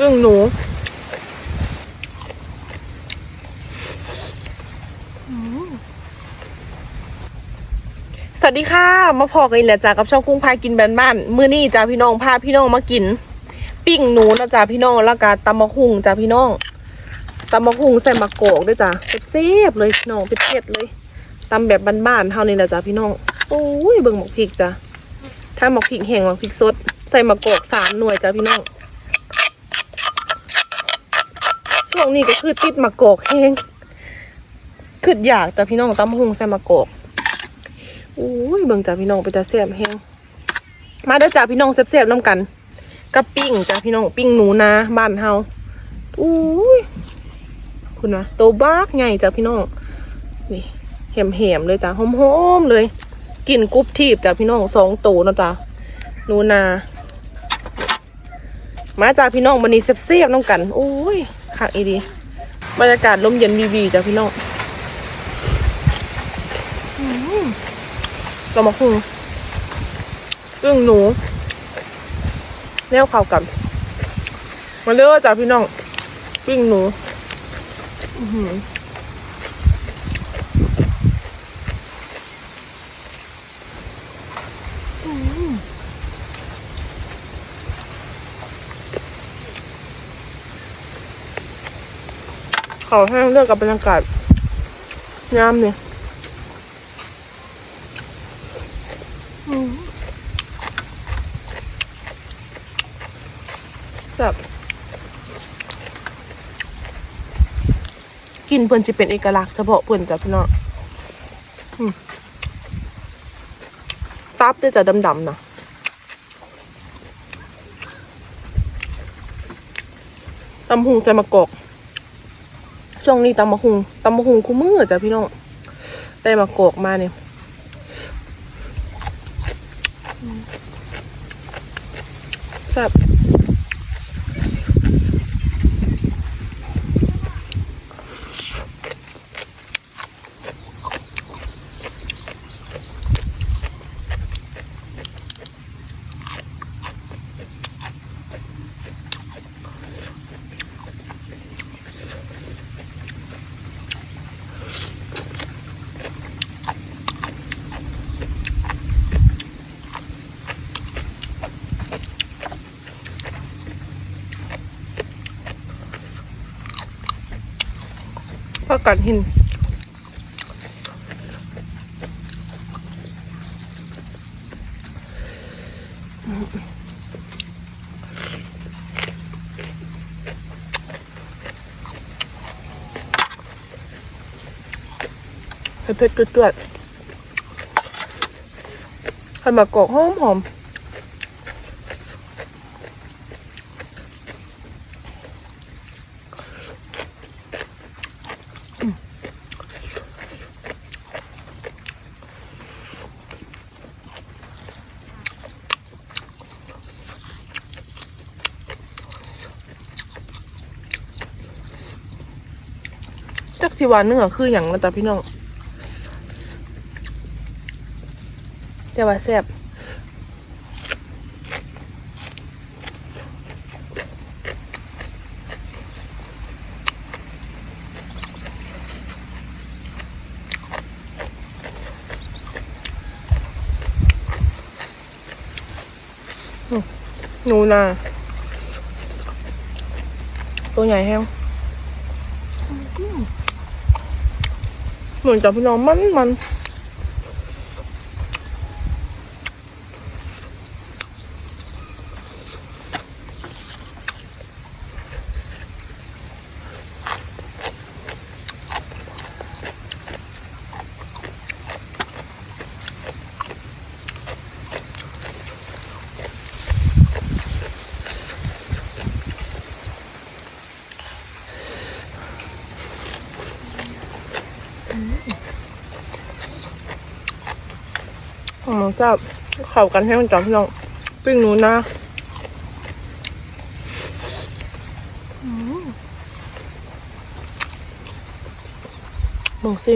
อึ้งหนูสวัสดีค่ะ มาพอกันอีกแล้วจ้ากับช่องกุ้งพากินแบนบ้านมื้อนี้จ้าพี่น้องพาพี่น้องมากิน ปิ้งหนูนะจ้าพี่น้องแล้วก็ตำมะฮุงจ้าพี่น้องตำมะฮุงใส่มะกอกด้วยจ้าเสียบเลยพี่น้องเผ็ดเลยตำแบบบ้านๆเท่านี้แหละจ้าพี่น้องโอ้ยเบิ่งหมกพริกจ้าถ้าหมกพริกแห้งหมกพริกสด ใส่มะกอกสามหน่วยจ้าพี่น้อง ช่วงนี้ก็คือติดมะกอกแห้งคืออยากจ้าพี่น้องตำมะฮุ่งใส่มะกอกอุ้ยเบิ่งจ้าพี่น้องไปจ้าแซ่บแฮงมาเด้อจ้าพี่น้องแซ่บๆน้ำกันกับปิ้งจ้าพี่น้องปิ้งหนูนาบ้านเฮาอุ้ยคุณนะโตบักใหญ่จ้าพี่น้องนี่แหมๆเลยจ้าหอมๆเลยกลิ่นกรุบทีบจ้าพี่น้องสองโตนะจ้าหนูนา มาจ้าพี่น้องวันนี้แซ่บๆน้ำกันอุ้ย คักอีดีบรรยากาศลมเย็นวีๆจ้าพี่น้องเรามาคุงอึ้งหนูแนวข่าวกัน มาเลือจ้าพี่น้องปิ้งหนูอือหืออื้อหือ เขาแห้งเลือกกับบรรยากาศงามเนี่ยแบบกลินเพิ่อนจะเป็นเอกลักษณ์เฉพาะเพิ่อนจ้ะพี่น้องตับด้วยจะดำๆนะตำหุงใจมะกอก ช่วงนี้ตำมะฮุงตำมะฮุงคู่มือจ้ะพี่น้องได้มะกอกมาเนี่ยแซ่บ ผักกัดหินเผ็ดเผ็ดๆให้มากรอกหอมห จักสิวาเนื้อคืออย่างนะจ๊ะพี่น้องแต่ว่าแซ่บหนูนาตัวใหญ่แห้ง เหมือนกับพี่น้องมันมัน อ๋อเจ้าเข้ากันให้มันจับพี่น้องปิ้งนู้นนะมองสิ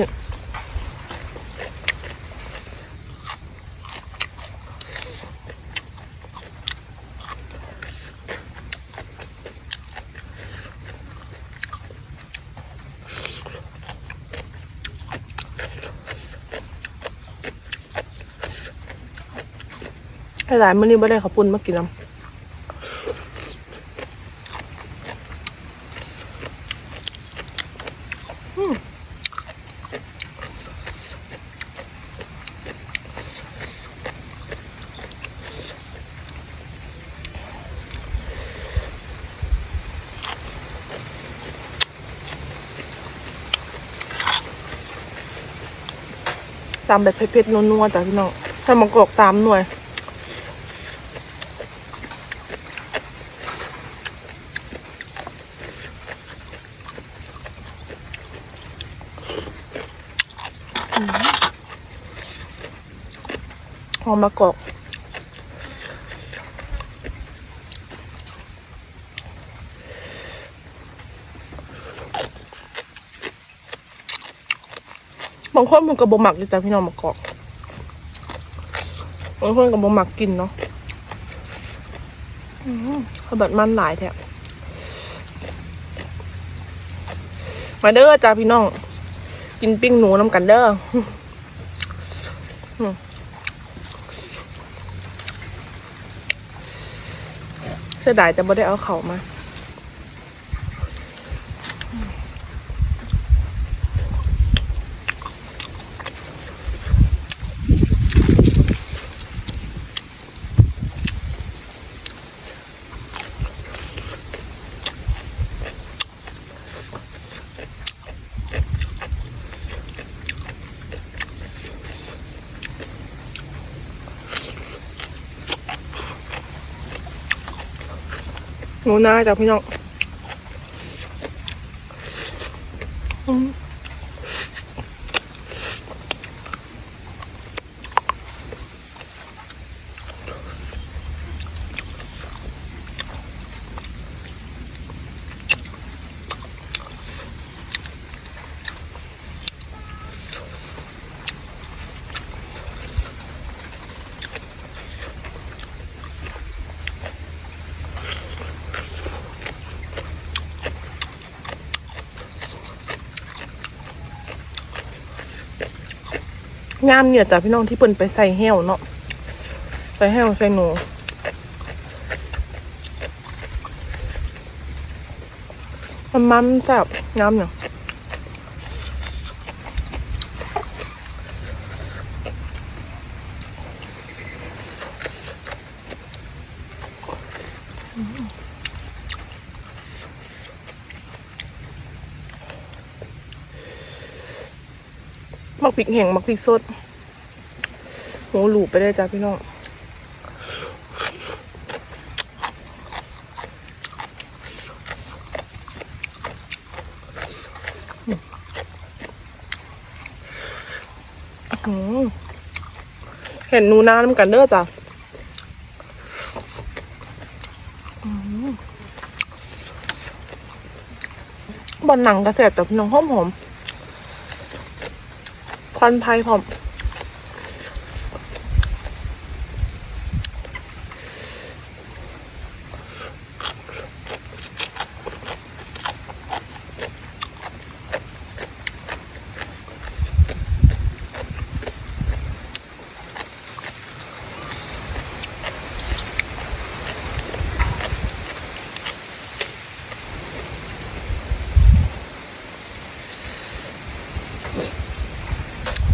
ให้หลายมื้อนี้บ่ได้ข้าวปุ้นมากินน้ำอืมตามแบบเผ็ดๆนัวๆจ้ะพี่น้องใส่มะกอกสามหน่วย อมมะกอกบางคนมันก็บ่หมักอยู่จ้ะพี่น้องมะกอกบางคนก็บ่หมักกินเนาะอืมเขาแบบมันหลายแท้มาเด้อจ้าพี่น้อง กินปิ้งหนูน้ำกันเด้อ เสียดายแต่ไม่ได้เอาเขามา หนูนาจ้ะพี่น้อง งามเนี่ยจ้ะพี่น้องที่เปิ่นไปใส่แห้วเนาะใส่แห้วใส่หนูมันมันแซ่บงามเนี่ย มักพริกแห้งมักพริกสดหูหลูไปเลยจ้ะพี่น้องเห็นนูนาน้ำกันเด้อจ้ะบอนหนังกระแสบแต่พี่น้องหอมหอม ควันไพผม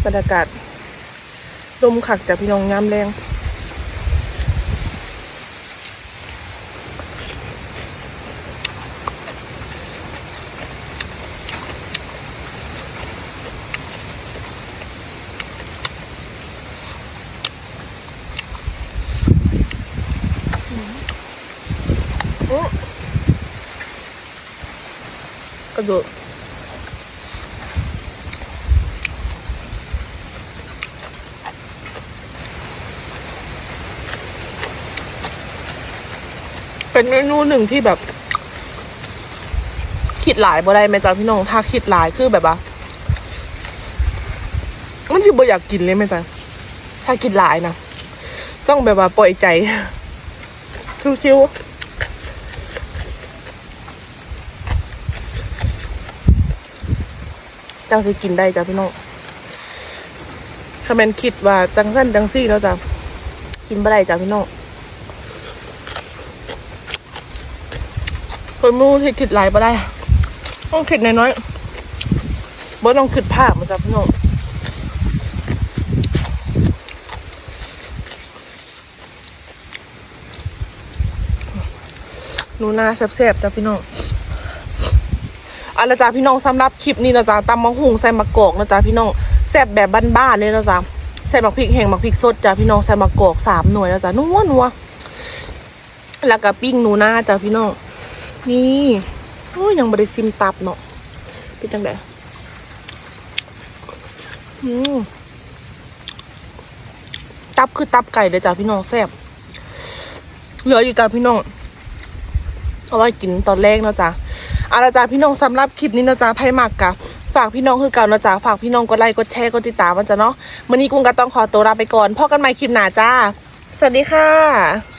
รรยากาศลมขักจากพี่น้องยามแรงกระโดด เป็นเมนูหนึ่งที่แบบ คิดหลายบ่ได้แม่จ้าพี่น้องถ้าคิดหลายคือแบบว่ามันสิบ่อยากกินเลยแม่จ้าถ้าคิดหลายนะต้องแบบว่าปล่อยใจชิวๆจังสิกินได้จ้ะพี่น้องถ้าแม่นคิดว่าจังสั้นจังซี่แล้วจ้ะกินบ่ได้จ้ะพี่น้อง คนมูที่คิดหลายบ่ได้ ต้องคิดน้อยๆบ่ต้องคิดภาพมันจ้ะพี่น้องหนูนาแซ่บๆจ้ะพี่น้องอาละจ้ะพี่น้องสำหรับคลิปนี้นะจ๊ะตำมะฮุงใส่มะกอกนะจ๊ะพี่น้องแซ่บแบบบ้านๆเลยนะจ๊ะใส่มะพริกแห้งมะพริกสดจ้ะพี่น้องใส่มะกอกสามหน่วยนะจ๊ะนัวนัวแล้วก็ปิ้งหนูนาจ้ะพี่น้อง นี่โอ้ยยังไม่ได้ซิมตับเนาะเป็นจังไดอืมตับคือตับไก่เลยจ้ะพี่น้องแซ่บเหลืออยู่จ้ะพี่น้องเอาไว้กินตอนแรกเนาะจ๊ะอาละจ้ะพี่น้องสำหรับคลิปนี้เนาะจ๊ะไพ่หมักกะฝากพี่น้องคือเก่าเนาะจ๊ะฝากพี่น้องกดไลค์กดแชร์กดติดตามมันจ้ะเนาะวันนี้กุ้งก็ต้องขอตัวลาไปก่อนพบกันใหม่คลิปหน้าจ้า สวัสดีค่ะ